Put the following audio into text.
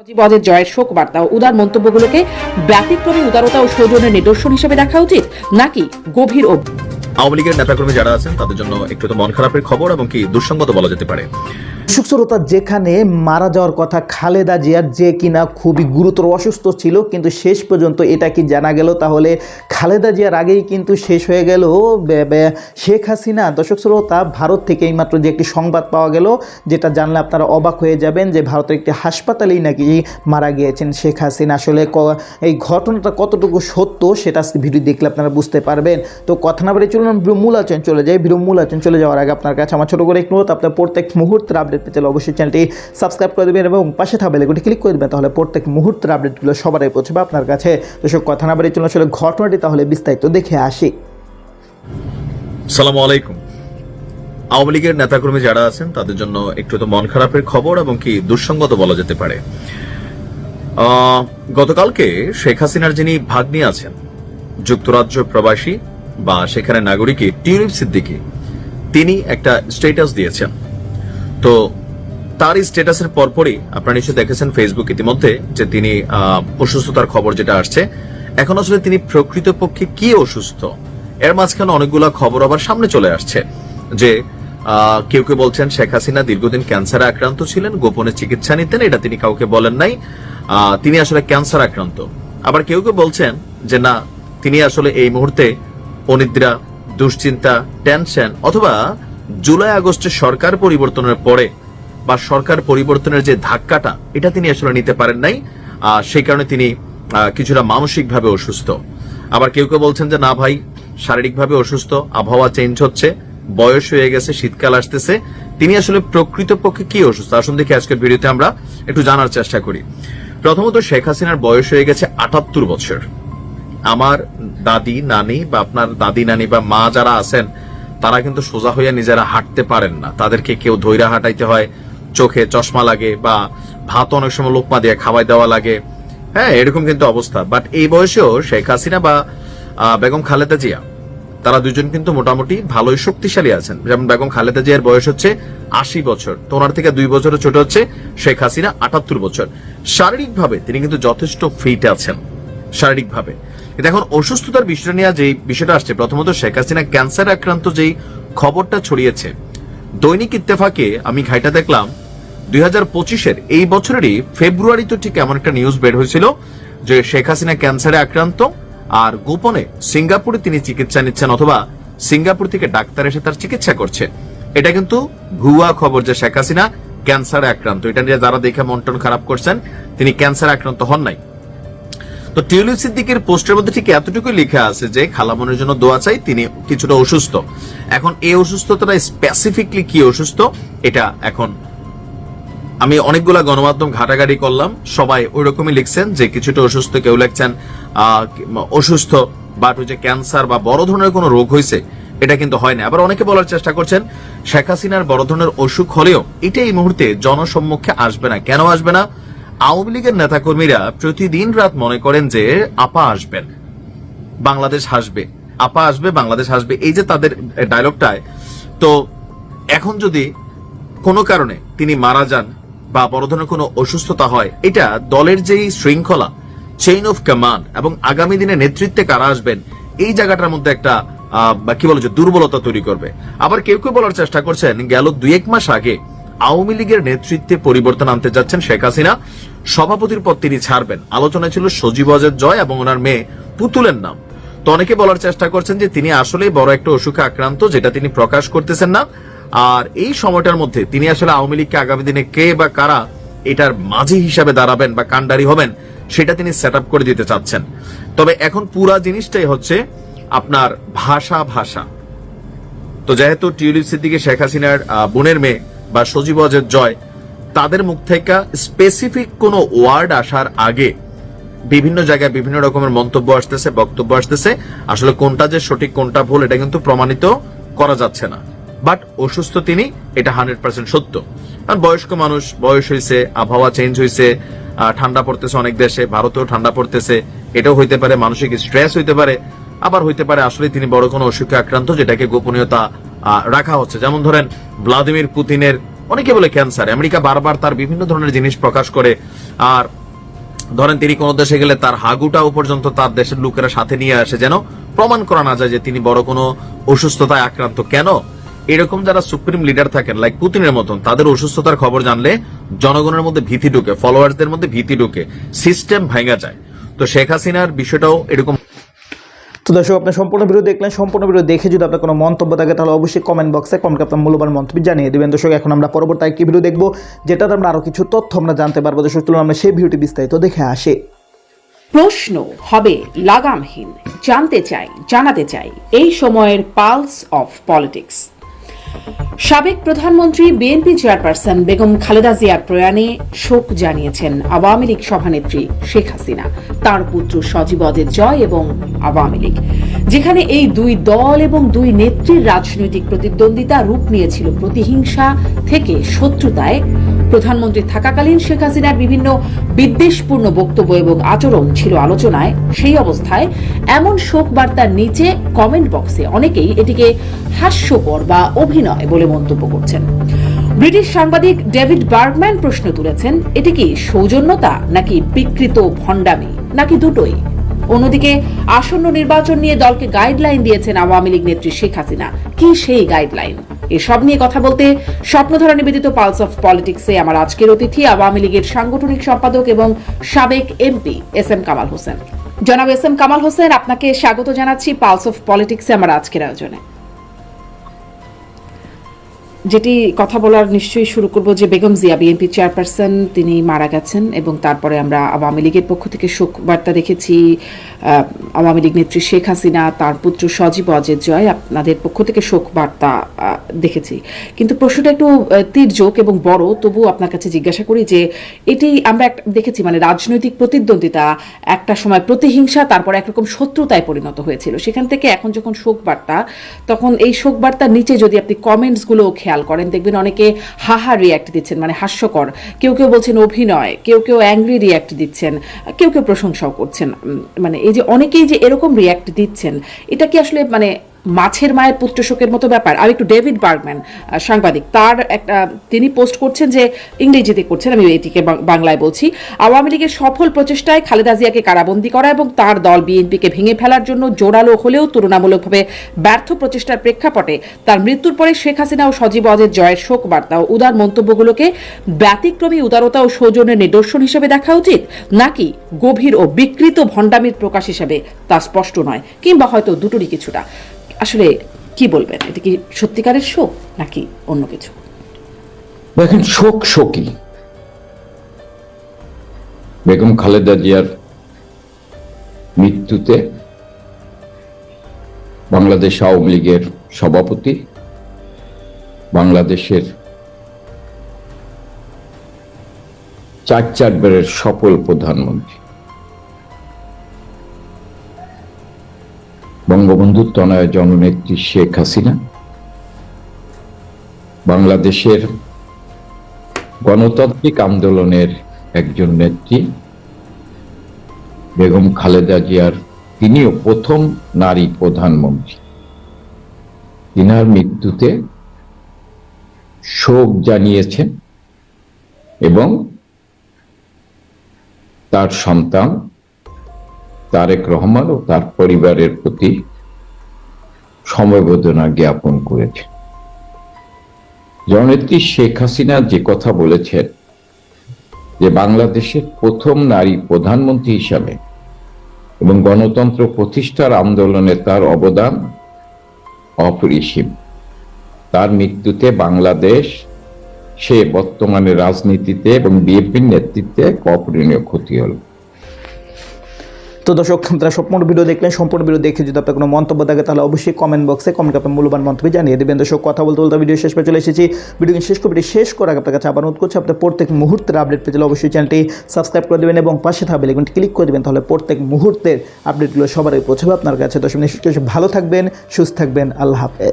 সজীবদের জয়ের শোক বার্তা উদার মন্তব্যগুলোকে ব্যতিক্রমী উদারতা ও সৌজন্যের নিদর্শন হিসেবে দেখা উচিত, নাকি গভীর ও আওয়ামী লীগের নেতাকর্মী যারা আছেন, তাদের জন্য একটু তো মন খারাপের খবর এবং কি দুঃসঙ্গত বলা যেতে পারে। সুশ্রোতা যেখানে মারা যাওয়ার কথা খালেদা জিয়ার যে কিনা খুবই গুরুতর অসুস্থ ছিল, কিন্তু শেষ পর্যন্ত এটা কি জানা গেল? তাহলে খালেদা জিয়ার আগেই কিন্তু শেষ হয়ে গেল শেখ হাসিনা। দর্শক শ্রোতা, ভারত থেকে এইমাত্র যে একটি সংবাদ পাওয়া গেল, যেটা জানলে আপনারা অবাক হয়ে যাবেন যে ভারতের একটি হাসপাতালেই নাকি মারা গিয়েছেন শেখ হাসিনা। আসলে এই ঘটনাটা কতটুকু সত্য সেটা আজকে ভিডিও দেখলে আপনারা বুঝতে পারবেন। তো কথা না বলে চলুন মূল আচরণ চলে ভিডিও মূল আচরণ চলে যাওয়ার আগে আপনার কাছে আমার ছোটো করে একটু আপনার প্রত্যেক মুহূর্তের আপডেট পেতে হলে অবশ্যই চ্যানেলটি সাবস্ক্রাইব করে দেবেন এবং পাশে থাকা বেলেগুটি ক্লিক করে দেবেন, তাহলে প্রত্যেক মুহূর্তের আপডেটগুলো সবারই পৌঁছবে আপনার কাছে। তো সব কথা না বলে চলুন আসলে ঘটনাটি, তাহলে বিস্তারিত দেখে আসি। সালাম আলাইকুম। আওয়ামী লীগের নেতাকর্মী যারা আছেন, তাদের জন্য একটু তো মন খারাপের খবর এবং কি দুঃসঙ্গত বলা যেতে পারে। গতকালকে শেখ হাসিনার যিনি ভাগ্নি আছেন, যুক্তরাজ্য প্রবাসী বা সেখানে নাগরিক টিউলিপ সিদ্দিকী, তিনি একটা স্টেটাস দিয়েছেন। তো তার এই স্ট্যাটাসের পরপরই আপনারা নিশ্চয়ই দেখেছেন ফেসবুক ইতিমধ্যে যে তিনি অসুস্থতার খবর যেটা আসছে। এখন আসলে তিনি প্রকৃতপক্ষে কি অসুস্থ? এর মাঝখানে অনেকগুলো খবর আবার সামনে চলে আসছে যে কেউ কেউ বলছেন শেখ হাসিনা দীর্ঘদিন ক্যান্সারে আক্রান্ত ছিলেন, গোপনে চিকিৎসা নিতেন, এটা তিনি কাউকে বলেন নাই। তিনি আসলে ক্যান্সার আক্রান্ত। আবার কেউ কেউ বলছেন যে না, তিনি আসলে এই মুহূর্তে অনিদ্রা, দুশ্চিন্তা টেনশন অথবা জুলাই আগস্টে সরকার পরিবর্তনের পরে বা সরকার পরিবর্তনের যে ধাক্কাটা, এটা তিনি আসলে নিতে পারেন নাই। সেই কারণে তিনি কিছুটা মানসিকভাবে অসুস্থ। আবার কেউ কেউ বলছেন যে, না ভাই, শারীরিকভাবে অসুস্থ, আবহাওয়া চেঞ্জ হচ্ছে, বয়স হয়ে গেছে, শীতকাল আসতেছে। তিনি আসলে প্রকৃতপক্ষে কি অসুস্থ? আসুন দেখি আজকের ভিডিওতে আমরা একটু জানার চেষ্টা করি। প্রথমত, শেখ হাসিনার বয়স হয়ে গেছে আটাত্তর বছর। আমার দাদি, নানি বা আপনার দাদি, নানি বা মা যারা আছেন তারা কিন্তু সোজা হইয়া নিজেরা হাঁটতে পারেন না। তাদেরকে কেউ ধৈরা হাঁটাইতে হয়, চোখে চশমা লাগে বা ভাত অনেক সময় লোকমা দিয়ে খাওয়াই দেওয়া লাগে। হ্যাঁ এরকম কিন্তু অবস্থা। বাট এই বয়সেও শেখ হাসিনা বা বেগম খালেদা জিয়া, তারা দুজন কিন্তু মোটামুটি ভালোই শক্তিশালী আছেন। যেমন বেগম খালেদা জিয়ার বয়স হচ্ছে আশি বছর, তো ওনার থেকে দুই বছরের ছোট হচ্ছে শেখ হাসিনা আটাত্তর বছর। শারীরিকভাবে তিনি কিন্তু যথেষ্ট ফিট আছেন। শারীরিকভাবে। কিন্তু এখন অসুস্থতার বিষয় নিয়ে যে বিষয়টা আসছে, প্রথমত শেখ হাসিনা ক্যান্সার আক্রান্ত যেই খবরটা ছড়িয়েছে। দৈনিক ইত্তেফাকে আমি ঘাইটা দেখলাম, দুই হাজার পঁচিশের এই বছরেরই ফেব্রুয়ারি তো ঠিক এমন একটা নিউজ বের হয়েছিল যে শেখ হাসিনা ক্যান্সারে আক্রান্ত আর গোপনে সিঙ্গাপুরে তিনি চিকিৎসা নিচ্ছেন অথবা সিঙ্গাপুর থেকে ডাক্তার এসে তার চিকিৎসা করছে। এটা কিন্তু ভুয়া খবর যে শেখ হাসিনা ক্যান্সারে আক্রান্ত। এটা নিয়ে যারা দেখে মন্টন খারাপ করছেন, তিনি ক্যান্সারে আক্রান্ত হন নাই। তো টিউলিপ সিদ্দিকের পোস্টের মধ্যে ঠিক এতটুকু লেখা আছে যে খালামনের জন্য দোয়া চাই, তিনি কিছুটা অসুস্থ। এখন এই অসুস্থতাটা স্পেসিফিকলি কি অসুস্থ? এটা এখন আমি অনেকগুলা গণমাধ্যম ঘাটাঘাটি করলাম, সবাই ওই রকমই লিখছেন যে কিছুটা অসুস্থ, কেউ লিখছেন অসুস্থ বাট ওই যে ক্যান্সার বা বড় ধরনের কোনো রোগ হয়েছে এটা কিন্তু হয় না। আবার অনেকে বলার চেষ্টা করছেন, শেখ হাসিনার বড় ধরনের অসুখ হলেও এটা এই মুহূর্তে জনসম্মুখে আসবে না। কেন আসবে না? আওয়ামী লীগের নেতাকর্মীরা প্রতিদিন রাত মনে করেন যে আপা আসবেন। বাংলাদেশ হাসবে। আপা আসবে, বাংলাদেশ হাসবে। এই যে তাদের ডায়লগটায় তো এখন যদি কোনো কারণে তিনি মারা যান বা বড় ধরনের কোনো অসুস্থতা হয়, এটা দলের যেই শৃঙ্খলা চেইন অফ কমান্ড এবং আগামী দিনে নেতৃত্বে কারা আসবেন, এই জায়গাটার মধ্যে একটা কি বলে যে দুর্বলতা তৈরি করবে। আবার কেউ কেউ বলার চেষ্টা করছেন, গেল দুই এক মাস আগে আওয়ামী লীগের নেতৃত্বে পরিবর্তন আনতে যাচ্ছেন শেখ হাসিনা। সভাপতির পদ তিনি ছাড়বেন। আলোচনা ছিল সজীব অজের জয় এবং ওনার মেয়ে পুতুলের নাম। তো অনেকে বলার চেষ্টা করছেন যে তিনি আসলে বড় একটা অসুখে আক্রান্ত, যেটা তিনি প্রকাশ করতেছেন না। আর এই সময়টার মধ্যে তিনি আসলে আওয়ামী লীগকে আগামী দিনে কে বা কারা এটার মাঝি হিসাবে দাঁড়াবেন বা কান্ডারি হবেন, সেটা তিনি সেট করে দিতে চাচ্ছেন। তবে এখন পুরা জিনিসটাই হচ্ছে আপনার ভাষা ভাষা। তো যেহেতু টিউলিপ সিদ্দিকি শেখ হাসিনার বোনের মেয়ে বা সজীব অজের জয়, তাদের মুখ থেকে স্পেসিফিক কোনো ওয়ার্ড আসার আগে বিভিন্ন জায়গায় বিভিন্ন রকমের মন্তব্য আসতেছে, বক্তব্য আসতেছে। আসলে কোনটা যে সঠিক, কোনটা ভুল, এটা কিন্তু প্রমাণিত করা যাচ্ছে না। বাট অসুস্থ তিনি, এটা হান্ড্রেড পার্সেন্ট সত্য। কারণ বয়স্ক মানুষ, বয়স হয়েছে আবহাওয়া চেঞ্জ হয়েছে ঠান্ডা পড়তেছে অনেক দেশে, ভারতেও ঠান্ডা পড়তেছে, এটাও হইতে পারে মানসিক স্ট্রেস হইতে পারে, আবার হইতে পারে আসলে তিনি বড় কোনো অসুখে আক্রান্ত, যেটাকে গোপনীয়তা রাখা হচ্ছে। যেমন ধরেন ভ্লাদিমির পুতিনের, অনেকে বলে ক্যান্সার আমেরিকা বারবার তার বিভিন্ন ধরনের জিনিস প্রকাশ করে, আর ধরেন তিনি কোন দেশে গেলে তার হাগুটাও পর্যন্ত তার দেশের লোকেরা সাথে নিয়ে আসে, যেন প্রমাণ করা না যায় যে তিনি বড় কোনো অসুস্থতায় আক্রান্ত। কেন? এরকম যারা সুপ্রিম লিডার থাকেন লাইক পুতিনের মতন, তাদের অসুস্থতার খবর জানলে জনগণের মধ্যে ভীতি ঢুকে ফলোয়ার্সদের মধ্যে ভীতি ঢুকে সিস্টেম ভেঙে যায়। তো শেখ হাসিনার বিষয়টাও এরকম তো দর্শক আপনার সম্পূর্ণ ভিডিও দেখলেন, সম্পূর্ণ ভিডিও দেখে যদি আপনার কোনো মন্তব্য থাকে, তাহলে অবশ্যই কমেন্ট বক্সে কমেন্ট আপনার মূল্যবান মন্তব্য জানিয়ে দেবেন। দর্শক, এখন আমরা পরবর্তী একটি ভিডিও দেখব, যেটাতে আমরা আরও কিছু তথ্য আমরা জানতে পারব। দর্শক, চলুন আমরা সেই ভিডিওটি বিস্তারিত দেখে আসে। প্রশ্ন হবে লাগামহীন, জানতে চাই, জানাতে চাই, এই সময়ের পালস অফ পলিটিক্স সাবেক প্রধানমন্ত্রী বিএনপি চেয়ারপারসন বেগম খালেদা জিয়ার প্রয়াণে শোক জানিয়েছেন আওয়ামী লীগ সভানেত্রী শেখ হাসিনা, তার পুত্র সজীব অদের জয় এবং আওয়ামী লীগ। যেখানে এই দুই দল এবং দুই নেত্রীর রাজনৈতিক প্রতিদ্বন্দ্বিতা রূপ নিয়েছিল প্রতিহিংসা থেকে শত্রুতায় প্রধানমন্ত্রী থাকাকালীন শেখ হাসিনার বিভিন্ন বিদ্বেষপূর্ণ বক্তব্য এবং আচরণ ছিল আলোচনায়। সেই অবস্থায় এমন শোক বার্তার নিচে কমেন্ট বক্সে অনেকেই এটিকে হাস্যকর বা অভিনয় বলে মন্তব্য করছেন। ব্রিটিশ সাংবাদিক ডেভিড বার্গম্যান প্রশ্ন তুলেছেন, এটি কি সৌজন্যতা নাকি বিকৃত ভণ্ডামি? নাকি দুটোই? অন্যদিকে, আসন্ন নির্বাচন নিয়ে দলকে গাইডলাইন দিয়েছেন আওয়ামী লীগ নেত্রী শেখ হাসিনা। কি সেই গাইডলাইন এসব নিয়ে কথা বলতে স্বপ্নধারা নিবেদিত পালস অফ পলিটিক্সে আমার আজকের অতিথি আওয়ামী লীগের সাংগঠনিক সম্পাদক এবং সাবেক MP S M Kamal Hossain. জনাব এস এম কামাল হোসেন, আপনাকে স্বাগত জানাচ্ছি পালস অফ পলিটিক্সে আমার আজকের আয়োজনে। যেটি কথা বলার নিশ্চয়ই শুরু করব যে বেগম জিয়া বিএনপি চেয়ারপারসন, তিনি মারা গেছেন এবং তারপরে আমরা আওয়ামী লীগের পক্ষ থেকে শোক বার্তা দেখেছি আওয়ামী লীগ নেত্রী শেখ হাসিনা, তার পুত্র সজীব অজের জয় আপনাদের পক্ষ থেকে শোক বার্তা দেখেছি। কিন্তু প্রশ্নটা একটু তীর্যক এবং বড় তবু আপনার কাছে জিজ্ঞাসা করি যে এটি আমরা দেখেছি মানে রাজনৈতিক প্রতিদ্বন্দ্বিতা, একটা সময় প্রতিহিংসা, তারপর একরকম শত্রুতায় পরিণত হয়েছিল। সেখান থেকে এখন যখন শোক বার্তা তখন এই শোক বার্তার নিচে যদি আপনি কমেন্টসগুলো খেয়াল করেন। দেখবেন অনেকে হাহা রিয়াক্ট দিচ্ছেন মানে হাস্যকর। কেউ কেউ বলছেন অভিনয়, কেউ কেউ অ্যাংরি রিয়াক্ট দিচ্ছেন, কেউ কেউ প্রশংসাও করছেন। মানে এই যে অনেকেই যে এরকম রিয়াক্ট দিচ্ছেন, এটা কি আসলে মানে মাছের মায়ের পুত্র শোকের মতো ব্যাপার। আর একটু ডেভিড বার্গম্যান সাংবাদিক, তার একটা, তিনি পোস্ট করছেন যে ইংরেজিতে করছেন, আমি এটিকে বাংলায় বলছি, আওয়ামী লীগের সফল প্রচেষ্টায় খালেদা জিয়াকে কারাবন্দি করা এবং তার দল বিএনপিকে ভেঙে ফেলার জন্য জোরালো হলেও তুলনামূলকভাবে ব্যর্থ প্রচেষ্টার প্রেক্ষাপটে তার মৃত্যুর পরে শেখ হাসিনা ও সজীব অজের জয়ের শোক বার্তা ও উদার মন্তব্যগুলোকে ব্যতিক্রমী উদারতা ও সৌজন্যের নিদর্শন হিসেবে দেখা উচিত, নাকি গভীর ও বিকৃত ভণ্ডামির প্রকাশ হিসেবে তা স্পষ্ট নয়, কিংবা হয়তো দুটোরই কিছুটা। আসলে কি বলবেন? এটা কি সত্যিকারের শোক নাকি অন্য কিছু? দেখেন, শোক শোকই। বেগম খালেদা জিয়ার মৃত্যুতে বাংলাদেশ আওয়ামী লীগের সভাপতি, বাংলাদেশের চার চারবারের সফল প্রধানমন্ত্রী। বঙ্গবন্ধু তনয় জননেত্রী শেখ হাসিনা, বাংলাদেশের গণতান্ত্রিক আন্দোলনের একজন নেত্রী, বেগম খালেদা জিয়ার তিনিও প্রথম নারী প্রধানমন্ত্রী। তিনার মৃত্যুতে শোক জানিয়েছেন এবং তার সন্তান তারেক রহমান ও তার পরিবারের প্রতি সমবেদনা জ্ঞাপন করেছে জননেত্রী শেখ হাসিনা যে কথা বলেছেন, যে বাংলাদেশের প্রথম নারী প্রধানমন্ত্রী হিসাবে এবং গণতন্ত্র প্রতিষ্ঠার আন্দোলনে তার অবদান অপরিসীম। তার মৃত্যুতে বাংলাদেশ সে বর্তমানে রাজনীতিতে এবং বিএনপির নেতৃত্বে অপূরণীয় ক্ষতি হলো। তো দর্শক, আপনারা সম্পূর্ণ ভিডিও দেখলেন, সম্পূর্ণ ভিডিও দেখে যদি আপনার কোনো মন্তব্য থাকে, তাহলে অবশ্যই কমেন্ট বক্সে কমেন্ট আপনার মূল্যবান মন্তব্য জানিয়ে দেবেন। দর্শক, কথা বলতে বলতে ভিডিও শেষ পে চলে এসেছি। ভিডিও শেষ করে শেষ করার আপনার কাছে আবার অনুরোধ করছি, আপনার প্রত্যেক মুহূর্তের আপডেট পেতে অবশ্যই চ্যানেলটি সাবস্ক্রাইব করে দেবেন এবং পাশে থাকবে বেলগুনটি ক্লিক করে দেবেন, তাহলে প্রত্যেক মুহূর্তের আপডেটগুলো সবার আগে পৌঁছাবে আপনার কাছে। দর্শক ভালো থাকবেন, সুস্থ থাকবেন, আল্লাহ হাফেজ।